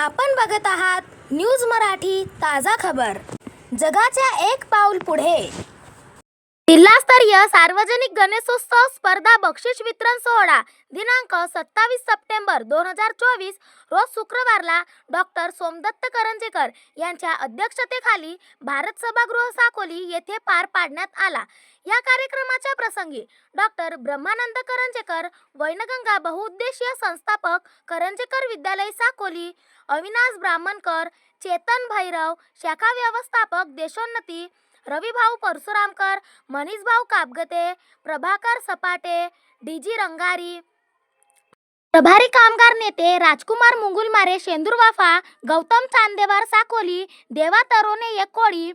आपण बघत आहात न्यूज मराठी ताजा खबर. जगाच्या एक पाऊल पुढे. जिल्हास्तरीय सार्वजनिक गणेशोत्सव स्पर्धा बक्षीस वितरण सोहळा दिनांक सत्तावीस सप्टेंबर दोन हजार चोवीस रोज शुक्रवारला डॉक्टर सोमदत्त करंजेकर यांच्या अध्यक्षतेखाली भारत सभागृह साकोली येथे पार पाडण्यात आला. या कार्यक्रमाच्या प्रसंगी डॉक्टर ब्रह्मानंद करंजेकर वैनगंगा बहुउद्देशीय संस्थापक करंजेकर विद्यालय साकोली अविनाश ब्राह्मणकर चेतन भैरव शाखा व्यवस्थापक देशोन्नती रविभाऊ परशुरामकर मनीषभाऊ कापगते प्रभाकर सपाटे डी जी रंगारी. प्रभारी कामगार नेते राजकुमार मुंगुलमारे शेंदूरवाफा गौतम चांदेवार साकोली देवा तरोने येकोळी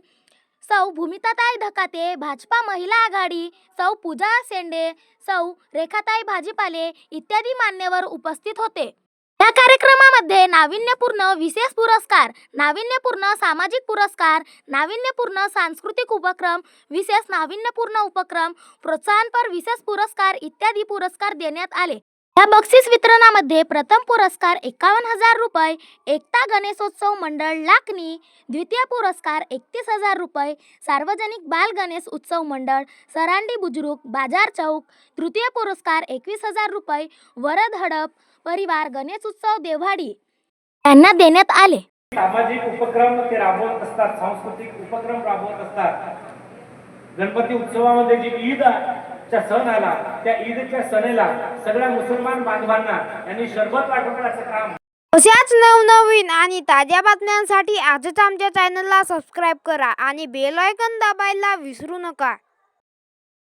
सौ भूमिताताई धकाते भाजपा महिला आघाडी सौ पूजा सेंडे सौ रेखाताई भाजीपाले इत्यादी मान्यवर उपस्थित होते. या कार्यक्रमामध्ये नाविन्यपूर्ण विशेष पुरस्कार नाविन्यपूर्ण सामाजिक पुरस्कार नाविन्यपूर्ण सांस्कृतिक उपक्रम विशेष नाविन्यपूर्ण उपक्रम प्रोत्साहनपर विशेष पुरस्कार इत्यादी पुरस्कार देण्यात आले. या बक्षीस वितरणामध्ये प्रथम पुरस्कार एकावन्न हजार रुपये एकता गणेशोत्सव मंडळ लाखनी द्वितीय पुरस्कार एकतीस हजार रुपये सार्वजनिक बाल गणेश उत्सव मंडळ सरांडी बुजुर्ग बाजार चौक तृतीय पुरस्कार एकवीस हजार रुपये वरद हडप परिवार गणेश उत्सव देव्हाडी यांना देण्यात आले. सामाजिक उपक्रम ते राबवत असतात सांस्कृतिक उपक्रम राबवत असतात. गणपती उत्सवामध्ये जी ईद चा सण आला त्या ईदच्या सणेला सगळ्या मुसलमान बांधवांना यांनी शरबत वाटण्याचं काम. अशाच नवनवीन आणि ताज्या बातम्यांसाठी आजच आमच्या चॅनलला सबस्क्राईब करा आणि बेल आयकॉन दाबायला विसरू नका.